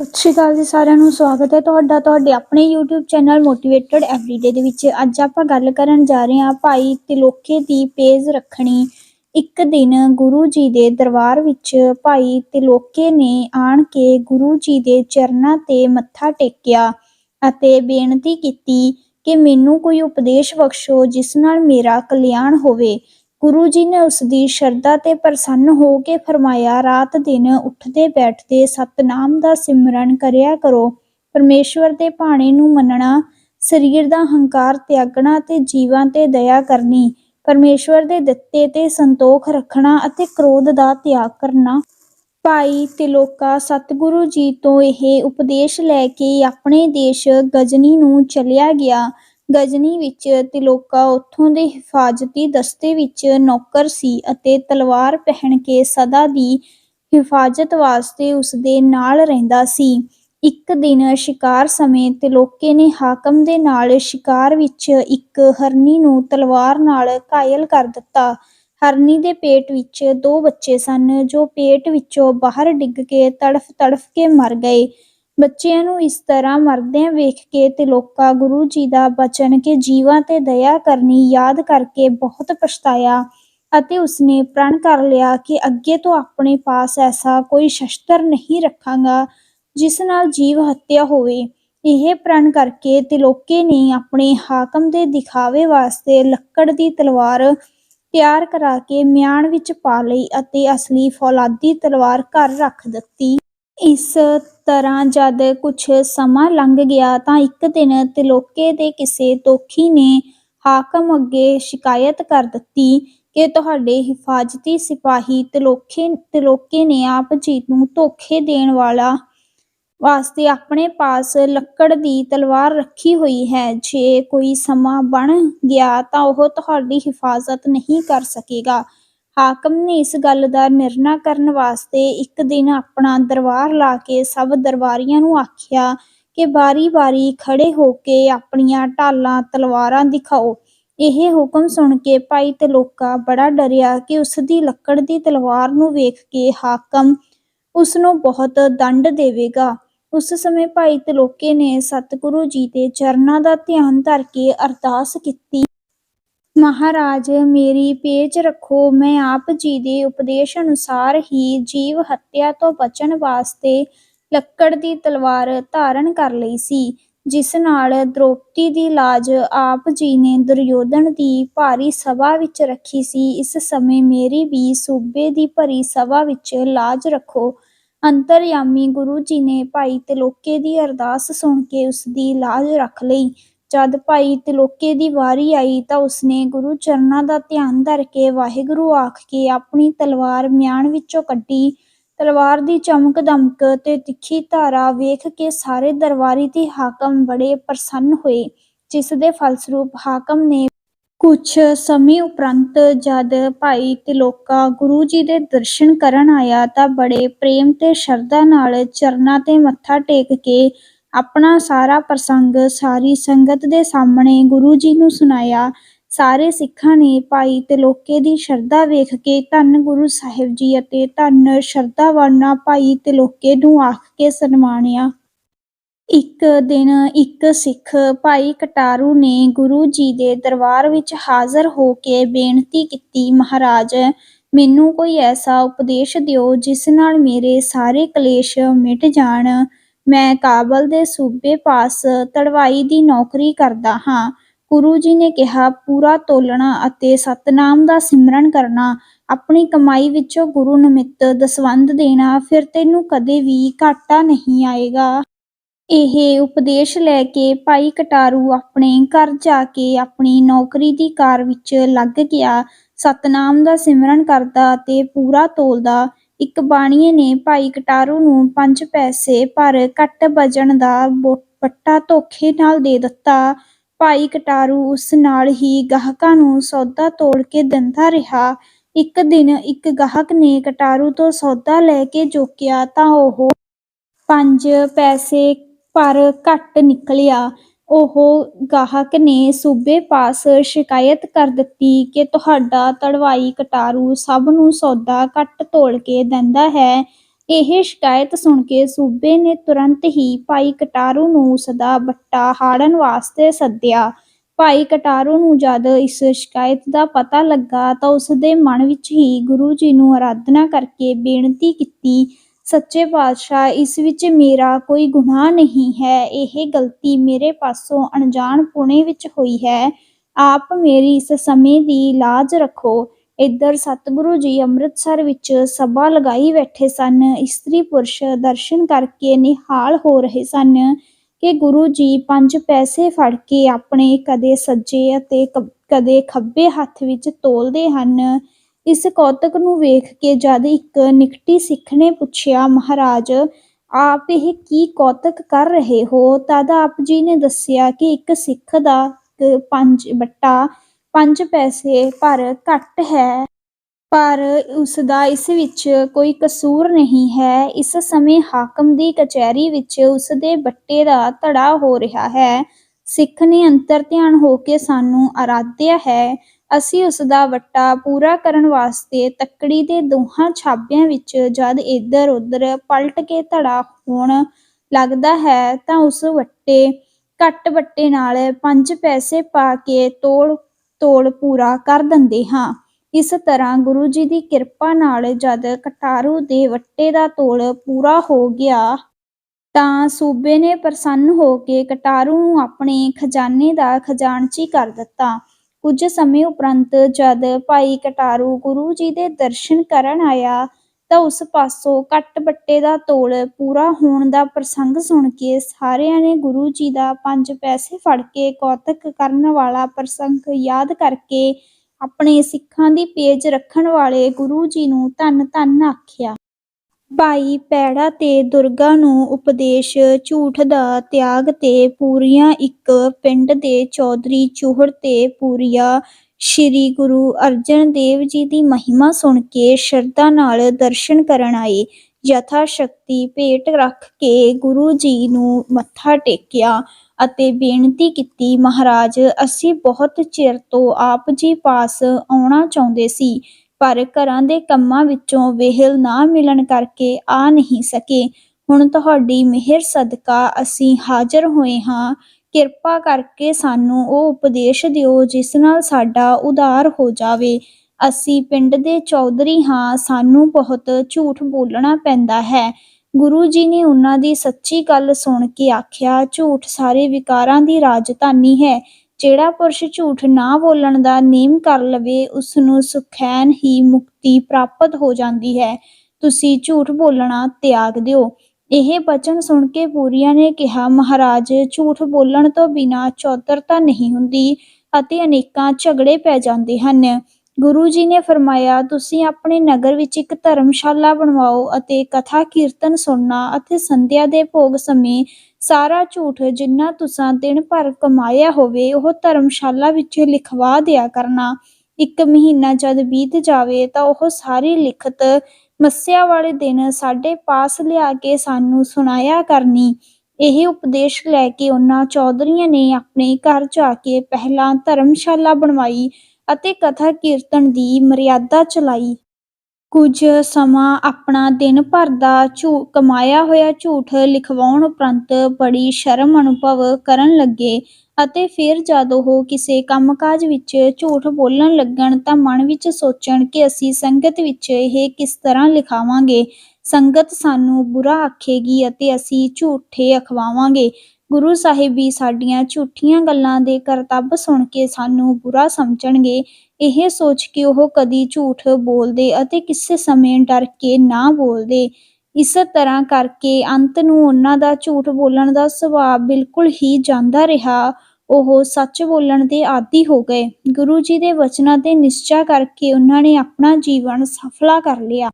ਸਤਿ ਸ਼੍ਰੀ ਅਕਾਲ ਜੀ ਸਾਰਿਆਂ ਨੂੰ, ਸਵਾਗਤ ਹੈ ਤੁਹਾਡਾ, ਤੁਹਾਡੇ ਆਪਣੇ YouTube ਚੈਨਲ ਮੋਟੀਵੇਟਡ ਐਵਰੀਡੇ ਦੇ ਵਿੱਚ। ਅੱਜ ਆਪਾਂ ਗੱਲ ਕਰਨ ਜਾ ਰਹੇ ਹਾਂ ਭਾਈ ਤਿਲੋਕੇ ਦੀ ਪੇਜ ਰੱਖਣੀ। ਇੱਕ ਦਿਨ ਗੁਰੂ ਜੀ ਦੇ ਦਰਬਾਰ ਵਿੱਚ ਭਾਈ ਤਿਲੋਕੇ ਨੇ ਆਣ ਕੇ ਗੁਰੂ ਜੀ ਦੇ ਚਰਨਾਂ ਤੇ ਮੱਥਾ ਟੇਕਿਆ ਅਤੇ ਬੇਨਤੀ ਕੀਤੀ ਕਿ ਮੈਨੂੰ ਕੋਈ ਉਪਦੇਸ਼ ਬਖਸ਼ੋ ਜਿਸ ਨਾਲ ਮੇਰਾ ਕਲਿਆਣ ਹੋਵੇ। ਗੁਰੂ ਜੀ ਨੇ ਉਸ ਦੀ ਸ਼ਰਧਾ ਤੇ ਪ੍ਰਸੰਨ ਹੋ ਕੇ ਫਰਮਾਇਆ, ਰਾਤ ਦਿਨ ਉੱਠਦੇ ਬੈਠਦੇ ਸਤਨਾਮ ਦਾ ਸਿਮਰਨ ਕਰਿਆ ਕਰੋ। ਪਰਮੇਸ਼ਵਰ ਦੇ ਭਾਣੇ ਨੂੰ ਮੰਨਣਾ, ਸਰੀਰ ਦਾ ਹੰਕਾਰ ਤਿਆਗਣਾ ਤੇ ਜੀਵਾਂ ਤੇ ਦਇਆ ਕਰਨੀ, ਪਰਮੇਸ਼ਵਰ ਦੇ ਦਿੱਤੇ ਤੇ ਸੰਤੋਖ ਰੱਖਣਾ ਅਤੇ ਕ੍ਰੋਧ ਦਾ ਤਿਆਗ ਕਰਨਾ। ਭਾਈ ਤਿਲੋਕਾ, ਸਤਿਗੁਰੂ ਜੀ ਤੋਂ ਇਹ ਉਪਦੇਸ਼ ਲੈ ਕੇ ਆਪਣੇ ਦੇਸ਼ ਗਜਨੀ ਨੂੰ ਚਲਿਆ ਗਿਆ। ਗਜਨੀ ਵਿੱਚ ਤਿਲੋਕਾ ਉੱਥੋਂ ਦੇ ਹਿਫਾਜ਼ਤੀ ਦਸਤੇ ਵਿੱਚ ਨੌਕਰ ਸੀ ਅਤੇ ਤਲਵਾਰ ਪਹਿਨ ਕੇ ਸਦਾ ਦੀ ਹਿਫਾਜ਼ਤ ਵਾਸਤੇ ਉਸ ਦੇ ਨਾਲ ਰਹਿੰਦਾ ਸੀ। ਇੱਕ ਦਿਨ ਸ਼ਿਕਾਰ ਸਮੇਂ ਤਿਲੋਕੇ ਨੇ ਹਾਕਮ ਦੇ ਨਾਲ ਸ਼ਿਕਾਰ ਵਿੱਚ ਇੱਕ ਹਰਨੀ ਨੂੰ ਤਲਵਾਰ ਨਾਲ ਘਾਇਲ ਕਰ ਦਿੱਤਾ। ਹਰਨੀ ਦੇ ਪੇਟ ਵਿੱਚ ਦੋ ਬੱਚੇ ਸਨ, ਜੋ ਪੇਟ ਵਿੱਚੋਂ ਬਾਹਰ ਡਿੱਗ ਕੇ ਤੜਫ ਤੜਫ ਕੇ ਮਰ ਗਏ। ਬੱਚਿਆਂ ਨੂੰ ਇਸ ਤਰ੍ਹਾਂ ਮਰਦਿਆਂ ਵੇਖ ਕੇ ਤਿਲੋਕਾ ਗੁਰੂ ਜੀ ਦਾ ਬਚਨ ਕਿ ਜੀਵਾਂ ਤੇ ਦਇਆ ਕਰਨੀ ਯਾਦ ਕਰਕੇ ਬਹੁਤ ਪਛਤਾਇਆ ਅਤੇ ਉਸਨੇ ਪ੍ਰਣ ਕਰ ਲਿਆ ਕਿ ਅੱਗੇ ਤੋਂ ਆਪਣੇ ਪਾਸ ਐਸਾ ਕੋਈ ਸ਼ਸਤਰ ਨਹੀਂ ਰੱਖਾਂਗਾ ਜਿਸ ਨਾਲ ਜੀਵ ਹੱਤਿਆ ਹੋਵੇ। ਇਹ ਪ੍ਰਣ ਕਰਕੇ ਤਿਲੋਕੇ ਨੇ ਆਪਣੇ ਹਾਕਮ ਦੇ ਦਿਖਾਵੇ ਵਾਸਤੇ ਲੱਕੜ ਦੀ ਤਲਵਾਰ ਤਿਆਰ ਕਰਾ ਕੇ ਮਿਆਨ ਵਿੱਚ ਪਾ ਲਈ ਅਤੇ ਅਸਲੀ ਫੌਲਾਦੀ ਤਲਵਾਰ ਘਰ ਰੱਖ ਦਿੱਤੀ। ਇਸ ਤਰ੍ਹਾਂ ਜਦ ਕੁਝ ਸਮਾਂ ਲੰਘ ਗਿਆ ਤਾਂ ਇੱਕ ਦਿਨ ਤਿਲੋਕੇ ਦੇ ਕਿਸੇ ਤੋਖੀ ਨੇ ਹਾਕਮ ਅੱਗੇ ਸ਼ਿਕਾਇਤ ਕਰ ਦਿੱਤੀ ਕਿ ਤੁਹਾਡੇ ਹਿਫਾਜ਼ਤੀ ਸਿਪਾਹੀ ਤਿਲੋਕੇ ਤਿਲੋਕੇ ਨੇ ਆਪ ਜੀ ਨੂੰ ਧੋਖੇ ਦੇਣ ਵਾਲਾ ਵਾਸਤੇ ਆਪਣੇ ਪਾਸ ਲੱਕੜ ਦੀ ਤਲਵਾਰ ਰੱਖੀ ਹੋਈ ਹੈ। ਜੇ ਕੋਈ ਸਮਾਂ ਬਣ ਗਿਆ ਤਾਂ ਉਹ ਤੁਹਾਡੀ ਹਿਫਾਜ਼ਤ ਨਹੀਂ ਕਰ ਸਕੇਗਾ। ਹਾਕਮ ਨੇ ਇਸ ਗੱਲ ਦਾ ਨਿਰਣਾ ਕਰਨ ਵਾਸਤੇ ਇੱਕ ਦਿਨ ਆਪਣਾ ਦਰਬਾਰ ਲਾ ਕੇ ਸਭ ਦਰਬਾਰੀਆਂ ਨੂੰ ਆਖਿਆ ਕਿ ਬਾਰੀ-ਬਾਰੀ ਖੜੇ ਹੋ ਕੇ ਆਪਣੀਆਂ ਢਾਲਾਂ, ਤਲਵਾਰਾਂ ਦਿਖਾਓ। ਇਹ ਹੁਕਮ ਸੁਣ ਕੇ ਭਾਈ ਤਲੋਕਾ ਬੜਾ ਡਰਿਆ ਕਿ ਉਸ ਦੀ ਲੱਕੜ ਦੀ ਤਲਵਾਰ ਨੂੰ ਵੇਖ ਕੇ ਹਾਕਮ ਉਸ ਨੂੰ ਬਹੁਤ ਦੰਡ ਦੇਵੇਗਾ। ਉਸ ਸਮੇਂ ਭਾਈ ਤਲੋਕੇ ਨੇ ਸਤਿਗੁਰੂ ਜੀ ਦੇ ਚਰਨਾਂ ਦਾ ਧਿਆਨ ਧਰ ਕੇ ਅਰਦਾਸ ਕੀਤੀ। ਮਹਾਰਾਜ, ਮੇਰੀ ਪੇਚ ਰੱਖੋ। ਮੈਂ ਆਪ ਜੀ ਦੇ ਉਪਦੇਸ਼ ਅਨੁਸਾਰ ਹੀ ਜੀਵ ਹੱਤਿਆ ਤੋਂ ਬਚਣ ਵਾਸਤੇ ਲੱਕੜ ਦੀ ਤਲਵਾਰ ਧਾਰਨ ਕਰ ਲਈ ਸੀ, ਜਿਸ ਨਾਲ ਦ੍ਰੋਪਦੀ ਦੀ ਲਾਜ ਆਪ ਜੀ ਨੇ ਦੁਰਯੋਧਨ ਦੀ ਭਾਰੀ ਸਭਾ ਵਿੱਚ ਰੱਖੀ ਸੀ। ਇਸ ਸਮੇਂ ਮੇਰੀ ਵੀ ਸੂਬੇ ਦੀ ਭਰੀ ਸਭਾ ਵਿੱਚ ਲਾਜ ਰੱਖੋ। ਅੰਤਰਯਾਮੀ ਗੁਰੂ ਜੀ ਨੇ ਭਾਈ ਤਿਲੋਕੇ ਦੀ ਅਰਦਾਸ ਸੁਣ ਕੇ ਉਸ ਦੀ ਲਾਜ ਰੱਖ ਲਈ। ਜਦ ਭਾਈ ਤਿਲੋਕੇ ਦੀ ਵਾਰੀ ਆਈ ਤਾਂ ਉਸਨੇ ਗੁਰੂ ਚਰਨਾਂ ਦਾ ਧਿਆਨ ਧਰ ਕੇ ਵਾਹਿਗੁਰੂ ਆਖ ਕੇ ਆਪਣੀ ਤਲਵਾਰ ਮਿਆਨ ਵਿੱਚੋਂ ਕੱਢੀ। ਤਲਵਾਰ ਦੀ ਚਮਕ ਦਮਕ ਤੇ ਤਿੱਖੀ ਧਾਰਾ ਵੇਖ ਕੇ ਸਾਰੇ ਦਰਬਾਰੀ ਤੇ ਹਾਕਮ ਬੜੇ ਪ੍ਰਸੰਨ ਹੋਏ, ਜਿਸ ਦੇ ਫਲਸਰੂਪ ਹਾਕਮ ਨੇ ਕੁਝ ਸਮੇਂ ਉਪਰੰਤ ਜਦ ਭਾਈ ਤਿਲੋਕਾ ਗੁਰੂ ਜੀ ਦੇ ਦਰਸ਼ਨ ਕਰਨ ਆਇਆ ਤਾਂ ਬੜੇ ਪ੍ਰੇਮ ਤੇ ਸ਼ਰਧਾ ਨਾਲ ਚਰਨਾਂ ਤੇ ਮੱਥਾ ਟੇਕ ਕੇ ਆਪਣਾ ਸਾਰਾ ਪ੍ਰਸੰਗ ਸਾਰੀ ਸੰਗਤ ਦੇ ਸਾਹਮਣੇ ਗੁਰੂ ਜੀ ਨੂੰ ਸੁਣਾਇਆ। ਸਾਰੇ ਸਿੱਖਾਂ ਨੇ ਭਾਈ ਤਿਲੋਕੇ ਦੀ ਸ਼ਰਧਾ ਵੇਖ ਕੇ ਧੰਨ ਗੁਰੂ ਸਾਹਿਬ ਜੀ ਅਤੇ ਧੰਨ ਸ਼ਰਧਾਵਾਨਾ ਭਾਈ ਤਿਲੋਕੇ ਨੂੰ ਆਖ ਕੇ ਸਨਮਾਨਿਆ। ਇੱਕ ਦਿਨ ਇੱਕ ਸਿੱਖ ਭਾਈ ਕਟਾਰੂ ਨੇ ਗੁਰੂ ਜੀ ਦੇ ਦਰਬਾਰ ਵਿੱਚ ਹਾਜ਼ਰ ਹੋ ਕੇ ਬੇਨਤੀ ਕੀਤੀ, ਮਹਾਰਾਜ, ਮੈਨੂੰ ਕੋਈ ਐਸਾ ਉਪਦੇਸ਼ ਦਿਓ ਜਿਸ ਨਾਲ ਮੇਰੇ ਸਾਰੇ ਕਲੇਸ਼ ਮਿਟ ਜਾਣ। ਮੈਂ ਕਾਬਲ ਦੇ ਸੂਬੇ ਪਾਸ ਤੜਵਾਈ ਦੀ ਨੌਕਰੀ ਕਰਦਾ ਹਾਂ। ਗੁਰੂ ਜੀ ਨੇ ਕਿਹਾ, ਪੂਰਾ ਤੋਲਣਾ ਅਤੇ ਸਤਨਾਮ ਦਾ ਸਿਮਰਨ ਕਰਨਾ, ਆਪਣੀ ਕਮਾਈ ਵਿੱਚੋਂ ਗੁਰੂ ਨਿਮਿੱਤ ਦਸਵੰਧ ਦੇਣਾ, ਫਿਰ ਤੈਨੂੰ ਕਦੇ ਵੀ ਘਾਟਾ ਨਹੀਂ ਆਏਗਾ। ਇਹ ਉਪਦੇਸ਼ ਲੈ ਕੇ ਭਾਈ ਕਟਾਰੂ ਆਪਣੇ ਘਰ ਜਾ ਕੇ ਆਪਣੀ ਨੌਕਰੀ ਦੀ ਕਾਰ ਵਿੱਚ ਲੱਗ ਗਿਆ। ਸਤਨਾਮ ਦਾ ਸਿਮਰਨ ਕਰਦਾ ਤੇ ਪੂਰਾ ਤੋਲਦਾ ਇੱਕ ਬਾਣੀਏ ਨੇ ਭਾਈ ਕਟਾਰੂ ਨੂੰ ਪੰਜ ਪੈਸੇ ਪਰ ਘੱਟ ਵਜਣ ਦਾ ਬੱਟਾ ਧੋਖੇ ਨਾਲ ਦੇ ਦਿੱਤਾ। ਭਾਈ ਕਟਾਰੂ ਉਸ ਨਾਲ ਹੀ ਗਾਹਕਾਂ ਨੂੰ ਸੌਦਾ ਤੋੜ ਕੇ ਦਿੰਦਾ ਰਿਹਾ। ਇੱਕ ਦਿਨ ਇੱਕ ਗਾਹਕ ਨੇ ਕਟਾਰੂ ਤੋਂ ਸੌਦਾ ਲੈ ਕੇ ਜੋਕਿਆ ਤਾਂ ਉਹ ਪੰਜ ਪੈਸੇ ਪਰ ਘੱਟ ਨਿਕਲਿਆ। ਉਹ ਗਾਹਕ ਨੇ ਸੂਬੇ ਪਾਸ ਸ਼ਿਕਾਇਤ ਕਰ ਦਿੱਤੀ ਕਿ ਤੁਹਾਡਾ ਤੜਵਾਈ ਕਟਾਰੂ ਸਭ ਨੂੰ ਸੌਦਾ ਘੱਟ ਤੋਲ ਕੇ ਦਿੰਦਾ ਹੈ। ਇਹ ਸ਼ਿਕਾਇਤ ਸੁਣ ਕੇ ਸੂਬੇ ਨੇ ਤੁਰੰਤ ਹੀ ਭਾਈ ਕਟਾਰੂ ਨੂੰ ਉਸਦਾ ਵੱਟਾ ਹਾੜਨ ਵਾਸਤੇ ਸੱਦਿਆ। ਭਾਈ ਕਟਾਰੂ ਨੂੰ ਜਦ ਇਸ ਸ਼ਿਕਾਇਤ ਦਾ ਪਤਾ ਲੱਗਾ ਤਾਂ ਉਸਦੇ ਮਨ ਵਿੱਚ ਹੀ ਗੁਰੂ ਜੀ ਨੂੰ ਆਰਾਧਨਾ ਕਰਕੇ ਬੇਨਤੀ ਕੀਤੀ ਸੱਚੇ ਪਾਤਸ਼ਾਹ, ਇਸ ਵਿੱਚ ਮੇਰਾ ਕੋਈ ਗੁਨਾਹ ਨਹੀਂ ਹੈ। ਇਹ ਗਲਤੀ ਮੇਰੇ ਪਾਸੋਂ ਅਣਜਾਣ ਪੁਣੇ ਵਿੱਚ ਹੋਈ ਹੈ। ਆਪ ਮੇਰੀ ਇਸ ਸਮੇਂ ਦੀ ਲਾਜ ਰੱਖੋ। ਇੱਧਰ ਸਤਿਗੁਰੂ ਜੀ ਅੰਮ੍ਰਿਤਸਰ ਵਿੱਚ ਸਭਾ ਲਗਾਈ ਬੈਠੇ ਸਨ। ਇਸਤਰੀ ਪੁਰਸ਼ ਦਰਸ਼ਨ ਕਰਕੇ ਨਿਹਾਲ ਹੋ ਰਹੇ ਸਨ ਕਿ ਗੁਰੂ ਜੀ ਪੰਜ ਪੈਸੇ ਫੜ ਕੇ ਆਪਣੇ ਕਦੇ ਸੱਜੇ ਅਤੇ ਕ- ਕਦੇ ਖੱਬੇ ਹੱਥ ਵਿੱਚ ਤੋਲਦੇ ਹਨ। ਇਸ ਕੌਤਕ ਨੂੰ ਵੇਖ ਕੇ ਜਦ ਇੱਕ ਨਿਕਟੀ ਸਿੱਖ ਨੇ ਪੁੱਛਿਆ, ਮਹਾਰਾਜ, ਆਪ ਇਹ ਕੀ ਕੌਤਕ ਕਰ ਰਹੇ ਹੋ? ਤਦ ਆਪ ਜੀ ਨੇ ਦੱਸਿਆ ਕਿ ਇੱਕ ਸਿੱਖ ਦਾ ਕ- ਪੰਜ ਬੱਟਾ ਪੈਸੇ ਪਰ ਘੱਟ ਹੈ। ਪਰ ਉਸ ਦਾ ਇਸ ਵਿੱਚ ਕੋਈ ਕਸੂਰ ਨਹੀਂ ਹੈ। ਇਸ ਸਮੇਂ ਹਾਕਮ ਦੀ ਕਚਹਿਰੀ ਵਿੱਚ ਉਸ ਦੇ ਬੱਟੇ ਦਾ ਧੜਾ ਹੋ ਰਿਹਾ ਹੈ। ਸਿੱਖ ਨੇ ਅੰਤਰ ਧਿਆਨ ਹੋ ਕੇ ਸਾਨੂੰ ਆਰਾਧਿਆ ਹੈ। ਅਸੀਂ ਉਸ ਦਾ ਵੱਟਾ ਪੂਰਾ ਕਰਨ ਵਾਸਤੇ ਤੱਕੜੀ ਦੇ ਦੋਹਾਂ ਛਾਬਿਆਂ ਵਿੱਚ ਜਦ ਇੱਧਰ ਉੱਧਰ ਪਲਟ ਕੇ ਧੜਾ ਹੋਣ ਲੱਗਦਾ ਹੈ ਤਾਂ ਉਸ ਵੱਟੇ ਘੱਟ ਵੱਟੇ ਨਾਲ ਪੰਜ ਪੈਸੇ ਪਾ ਕੇ ਤੋਲ ਤੋਲ ਪੂਰਾ ਕਰ ਦਿੰਦੇ ਹਾਂ। ਇਸ ਤਰ੍ਹਾਂ ਗੁਰੂ ਜੀ ਦੀ ਕਿਰਪਾ ਨਾਲ ਜਦ ਕਟਾਰੂ ਦੇ ਵੱਟੇ ਦਾ ਤੋਲ ਪੂਰਾ ਹੋ ਗਿਆ ਤਾਂ ਸੂਬੇ ਨੇ ਪ੍ਰਸੰਨ ਹੋ ਕੇ ਕਟਾਰੂ ਨੂੰ ਆਪਣੇ ਖਜ਼ਾਨੇ ਦਾ ਖਜ਼ਾਨਚੀ ਕਰ ਦਿੱਤਾ। ਕੁਝ ਸਮੇਂ ਉਪਰੰਤ ਜਦ ਭਾਈ ਕਟਾਰੂ ਗੁਰੂ ਜੀ ਦੇ ਦਰਸ਼ਨ ਕਰਨ ਆਇਆ, ਤਾਂ ਉਸ ਪਾਸੋਂ ਕੱਟ ਬੱਟੇ ਦਾ ਤੋਲ ਪੂਰਾ ਹੋਣ ਦਾ ਪ੍ਰਸੰਗ ਸੁਣ ਕੇ ਸਾਰਿਆਂ ਨੇ ਗੁਰੂ ਜੀ ਦਾ ਪੰਜ ਪੈਸੇ ਫੜ ਕੇ ਕੌਤਕ ਕਰਨ ਵਾਲਾ ਪ੍ਰਸੰਗ ਯਾਦ ਕਰਕੇ ਆਪਣੇ ਸਿੱਖਾਂ ਦੀ ਪੇਜ ਰੱਖਣ ਵਾਲੇ ਗੁਰੂ ਜੀ ਨੂੰ ਧੰਨ ਧੰਨ ਆਖਿਆ। ਭਾਈ ਪੈੜਾ ਤੇ ਦੁਰਗਾ ਨੂੰ ਉਪਦੇਸ਼ ਝੂਠ ਦਾ ਤਿਆਗ ਤੇ ਪੂਰੀਆਂ ਇੱਕ ਪਿੰਡ ਦੇ ਚੌਧਰੀ ਚੂਹੜ ਤੇ ਪੂਰੀਆ ਸ਼੍ਰੀ ਗੁਰੂ ਅਰਜਨ ਦੇਵ ਜੀ ਦੀ ਮਹਿਮਾ ਸੁਣ ਕੇ ਸ਼ਰਧਾ ਨਾਲ ਦਰਸ਼ਨ ਕਰਨ ਆਏ। ਯਥਾ ਸ਼ਕਤੀ ਭੇਟ ਰੱਖ ਕੇ ਗੁਰੂ ਜੀ ਨੂੰ ਮੱਥਾ ਟੇਕਿਆ ਅਤੇ ਬੇਨਤੀ ਕੀਤੀ, ਮਹਾਰਾਜ, ਅਸੀਂ ਬਹੁਤ ਚਿਰ ਤੋਂ ਆਪ ਜੀ ਪਾਸ ਆਉਣਾ ਚਾਹੁੰਦੇ ਸੀ। ਪਰ ਘਰਾਂ ਦੇ ਕੰਮਾਂ ਵਿੱਚੋਂ ਵੇਹਲ ਨਾ ਮਿਲਣ ਕਰਕੇ ਆ ਨਹੀਂ ਸਕੇ। ਹੁਣ ਤੁਹਾਡੀ ਮਿਹਰ ਸਦਕਾ ਅਸੀਂ ਹਾਜ਼ਰ ਹੋਏ ਹਾਂ। ਕਿਰਪਾ ਕਰਕੇ ਸਾਨੂੰ ਉਹ ਉਪਦੇਸ਼ ਦਿਓ ਜਿਸ ਨਾਲ ਸਾਡਾ ਉਧਾਰ ਹੋ ਜਾਵੇ। ਅਸੀਂ ਪਿੰਡ ਦੇ ਚੌਧਰੀ ਹਾਂ, ਸਾਨੂੰ ਬਹੁਤ ਝੂਠ ਬੋਲਣਾ ਪੈਂਦਾ ਹੈ। ਗੁਰੂ ਜੀ ਨੇ ਉਹਨਾਂ ਦੀ ਸੱਚੀ ਗੱਲ ਸੁਣ ਕੇ ਆਖਿਆ, ਝੂਠ ਸਾਰੇ ਵਿਕਾਰਾਂ ਦੀ ਰਾਜਧਾਨੀ ਹੈ। ਜਿਹੜਾ ਪੁਰਸ਼ ਝੂਠ ਨਾ ਬੋਲਣ ਦਾ ਨੇਮ ਕਰ ਲਵੇ ਉਸ ਨੂੰ ਸੁਖੈਨ ਹੀ ਮੁਕਤੀ ਪ੍ਰਾਪਤ ਹੋ ਜਾਂਦੀ ਹੈ। ਤੁਸੀਂ ਝੂਠ ਬੋਲਣਾ ਤਿਆਗ ਦਿਓ। ਇਹ ਬਚਨ ਸੁਣ ਕੇ ਪੂਰੀਆ ਨੇ ਕਿਹਾ, ਮਹਾਰਾਜ, ਝੂਠ ਬੋਲਣ ਤੋਂ ਬਿਨਾ ਚੌਧਰਤਾ ਨਹੀਂ ਹੁੰਦੀ ਅਤੇ ਅਨੇਕਾਂ ਝਗੜੇ ਪੈ ਜਾਂਦੇ ਹਨ। ਗੁਰੂ ਜੀ ਨੇ ਫਰਮਾਇਆ, ਤੁਸੀਂ ਆਪਣੇ ਨਗਰ ਵਿੱਚ ਇੱਕ ਧਰਮਸ਼ਾਲਾ ਬਣਵਾਓ ਅਤੇ ਕਥਾ, ਕੀਰਤਨ, ਸੁਣਨਾ ਅਤੇ ਸੰਧਿਆ ਦੇ ਭੋਗ ਸਮੇਂ ਸਾਰਾ ਝੂਠ ਜਿੰਨਾ ਤੁਸੀਂ ਦਿਨ ਭਰ ਕਮਾਇਆ ਹੋਵੇ, ਉਹ ਧਰਮਸ਼ਾਲਾ ਵਿੱਚ ਲਿਖਵਾ ਦਿਆ ਕਰਨਾ। ਇੱਕ ਮਹੀਨਾ ਜਦ ਬੀਤ ਜਾਵੇ ਤਾਂ ਉਹ ਸਾਰੀ ਲਿਖਤ ਮੱਸਿਆ ਵਾਲੇ ਦਿਨ ਸਾਡੇ ਪਾਸ ਲਿਆ ਕੇ ਸਾਨੂੰ ਸੁਣਾਇਆ ਕਰਨੀ। ਇਹ ਉਪਦੇਸ਼ ਲੈ ਕੇ ਉਹਨਾਂ ਚੌਧਰੀਆਂ ਨੇ ਆਪਣੇ ਘਰ ਜਾ ਕੇ ਪਹਿਲਾਂ ਧਰਮਸ਼ਾਲਾ ਬਣਵਾਈ। ਅਤੇ ਕਥਾ ਕੀਰਤਨ ਦੀ ਮਰਿਆਦਾ ਚਲਾਈ। ਕੁਝ ਸਮਾਂ ਆਪਣਾ ਦਿਨ ਭਰ ਦਾ ਝੂ, ਕਮਾਇਆ ਹੋਇਆ ਝੂਠ ਲਿਖਵਾਉਣ ਉਪਰੰਤ ਬੜੀ ਸ਼ਰਮ ਅਨੁਭਵ ਕਰਨ ਲੱਗੇ ਅਤੇ ਫਿਰ ਜਦ ਉਹ ਕਿਸੇ ਕੰਮਕਾਜ ਵਿੱਚ ਝੂਠ ਬੋਲਣ ਲੱਗਣ ਤਾਂ ਮਨ ਵਿੱਚ ਸੋਚਣ ਕਿ ਅਸੀਂ ਸੰਗਤ ਵਿੱਚ ਇਹ ਕਿਸ ਤਰ੍ਹਾਂ ਲਿਖਾਵਾਂਗੇ। ਸੰਗਤ ਸਾਨੂੰ ਬੁਰਾ ਆਖੇਗੀ ਅਤੇ ਅਸੀਂ ਝੂਠੇ ਅਖਵਾਵਾਂਗੇ। ਗੁਰੂ ਸਾਹਿਬ ਵੀ ਸਾਡੀਆਂ ਝੂਠੀਆਂ ਗੱਲਾਂ ਦੇ ਕਰਤੱਬ ਸੁਣ ਕੇ ਸਾਨੂੰ ਬੁਰਾ ਸਮਝਣਗੇ। ਇਹ ਸੋਚ ਕੇ ਉਹ ਕਦੀ ਝੂਠ ਬੋਲਦੇ ਅਤੇ ਕਿਸੇ ਸਮੇਂ ਡਰ ਕੇ ਨਾ ਬੋਲਦੇ। ਇਸ ਤਰ੍ਹਾਂ ਕਰਕੇ ਅੰਤ ਨੂੰ ਉਹਨਾਂ ਦਾ ਝੂਠ ਬੋਲਣ ਦਾ ਸੁਭਾਅ ਬਿਲਕੁਲ ਹੀ ਜਾਂਦਾ ਰਿਹਾ। ਉਹ ਸੱਚ ਬੋਲਣ ਦੇ ਆਦੀ ਹੋ ਗਏ। ਗੁਰੂ ਜੀ ਦੇ ਵਚਨਾਂ ਤੇ ਨਿਸ਼ਚਾ ਕਰਕੇ ਉਹਨਾਂ ਨੇ ਆਪਣਾ ਜੀਵਨ ਸਫਲਾ ਕਰ ਲਿਆ।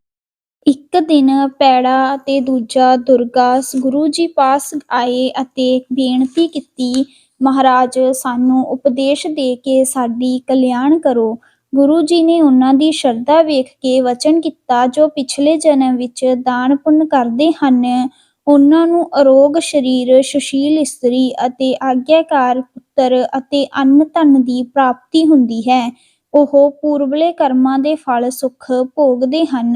ਇੱਕ ਦਿਨ ਪੈੜਾ ਅਤੇ ਦੂਜਾ ਦੁਰਗਾ ਗੁਰੂ ਜੀ ਪਾਸ ਆਏ ਅਤੇ ਬੇਨਤੀ ਕੀਤੀ, ਮਹਾਰਾਜ, ਸਾਨੂੰ ਉਪਦੇਸ਼ ਦੇ ਕੇ ਸਾਡੀ ਕਲਿਆਣ ਕਰੋ। ਗੁਰੂ ਜੀ ਨੇ ਉਹਨਾਂ ਦੀ ਸ਼ਰਧਾ ਵੇਖ ਕੇ ਵਚਨ ਕੀਤਾ, ਜੋ ਪਿਛਲੇ ਜਨਮ ਵਿੱਚ ਦਾਨ ਪੁੰਨ ਕਰਦੇ ਹਨ। ਉਹਨਾਂ ਨੂੰ ਅਰੋਗ ਸਰੀਰ, ਸੁਸ਼ੀਲ ਇਸਤਰੀ ਅਤੇ ਆਗਿਆਕਾਰ ਪੁੱਤਰ ਅਤੇ ਅੰਨ ਧਨ ਦੀ ਪ੍ਰਾਪਤੀ ਹੁੰਦੀ ਹੈ। ਉਹ ਪੂਰਬਲੇ ਕਰਮਾਂ ਦੇ ਫਲ ਸੁਖ ਭੋਗਦੇ ਹਨ।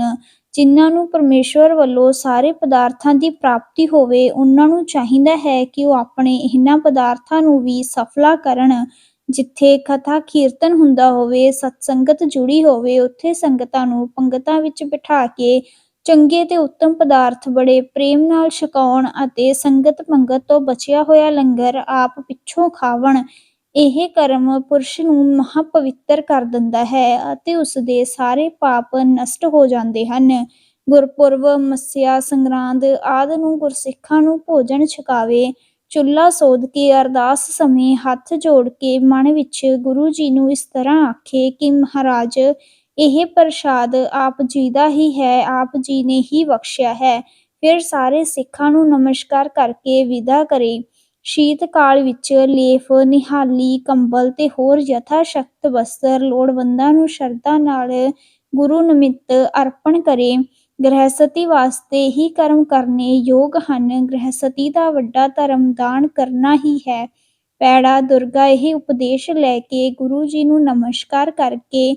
ਜਿਨ੍ਹਾਂ ਨੂੰ ਪਰਮੇਸ਼ਵਰ ਵੱਲੋਂ ਸਾਰੇ ਪਦਾਰਥਾਂ ਦੀ ਪ੍ਰਾਪਤੀ ਹੋਵੇ, ਉਹਨਾਂ ਨੂੰ ਚਾਹੀਦਾ ਹੈ ਕਿ ਉਹ ਆਪਣੇ ਇਹਨਾਂ ਪਦਾਰਥਾਂ ਨੂੰ ਵੀ ਸਫਲਾ ਕਰਨ, ਜਿੱਥੇ ਕਥਾ ਕੀਰਤਨ ਹੁੰਦਾ ਹੋਵੇ, ਸਤਸੰਗਤ ਜੁੜੀ ਹੋਵੇ, ਉੱਥੇ ਸੰਗਤਾਂ ਨੂੰ ਪੰਗਤਾਂ ਵਿੱਚ ਬਿਠਾ ਕੇ ਚੰਗੇ ਤੇ ਉੱਤਮ ਪਦਾਰਥ ਬੜੇ ਪ੍ਰੇਮ ਨਾਲ ਛਕਾਉਣ ਅਤੇ ਸੰਗਤ ਪੰਗਤ ਤੋਂ ਬਚਿਆ ਹੋਇਆ ਲੰਗਰ ਆਪ ਪਿੱਛੋਂ ਖਾਵਣ ਇਹ ਕਰਮ ਪੁਰਸ਼ ਨੂੰ ਮਹਾ ਪਵਿੱਤਰ ਕਰ ਦਿੰਦਾ ਹੈ ਅਤੇ ਉਸ ਦੇ ਸਾਰੇ ਪਾਪ ਨਸ਼ਟ ਹੋ ਜਾਂਦੇ ਹਨ। ਗੁਰਪੁਰਬ, ਮੱਸਿਆ, ਸੰਗਰਾਂਦ ਆਦਿ ਨੂੰ ਗੁਰਸਿੱਖਾਂ ਨੂੰ ਭੋਜਨ ਛਕਾਵੇ, ਚੁੱਲ੍ਹਾ ਸੋਧ ਕੇ ਅਰਦਾਸ ਸਮੇਂ ਹੱਥ ਜੋੜ ਕੇ ਮਨ ਵਿੱਚ ਗੁਰੂ ਜੀ ਨੂੰ ਇਸ ਤਰ੍ਹਾਂ ਆਖੇ ਕਿ, ਮਹਾਰਾਜ, ਇਹ ਪ੍ਰਸ਼ਾਦ ਆਪ ਜੀ ਦਾ ਹੀ ਹੈ, ਆਪ ਜੀ ਨੇ ਹੀ ਬਖਸ਼ਿਆ ਹੈ। ਫਿਰ ਸਾਰੇ ਸਿੱਖਾਂ ਨੂੰ ਨਮਸਕਾਰ ਕਰਕੇ ਵਿਦਾ ਕਰੇ। ਸ਼ੀਤ ਕਾਲ ਵਿੱਚ ਲੇਫ ਨਿਹਾਲੀ ਕੰਬਲ ਤੇ ਹੋਰ ਯਥਾ ਸ਼ਕਤ ਵਸਤਰ ਲੋੜਵੰਦਾਂ ਨੂੰ ਸ਼ਰਧਾ ਨਾਲ ਗੁਰੂ ਨਿਮਿਤ ਅਰਪਣ ਕਰੇ। ਗ੍ਰਹਸਤੀ ਵਾਸਤੇ ਹੀ ਕਰਮ ਕਰਨੇ ਯੋਗ ਹਨ। ਗ੍ਰਹਸਤੀ ਦਾ ਵੱਡਾ ਧਰਮ ਦਾਨ ਕਰਨਾ ਹੀ ਹੈ। ਪੈੜਾ ਦੁਰਗਾ ਇਹ ਉਪਦੇਸ਼ ਲੈ ਕੇ ਗੁਰੂ ਜੀ ਨੂੰ ਨਮਸਕਾਰ ਕਰਕੇ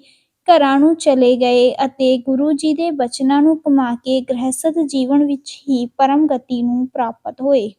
ਘਰਾਂ ਨੂੰ ਚਲੇ ਗਏ ਅਤੇ ਗੁਰੂ ਜੀ ਦੇ ਬਚਨਾਂ ਨੂੰ ਕਮਾ ਕੇ ਗ੍ਰਹਿਸਥ ਜੀਵਨ ਵਿੱਚ ਹੀ ਪਰਮ ਗਤੀ ਨੂੰ ਪ੍ਰਾਪਤ ਹੋਏ।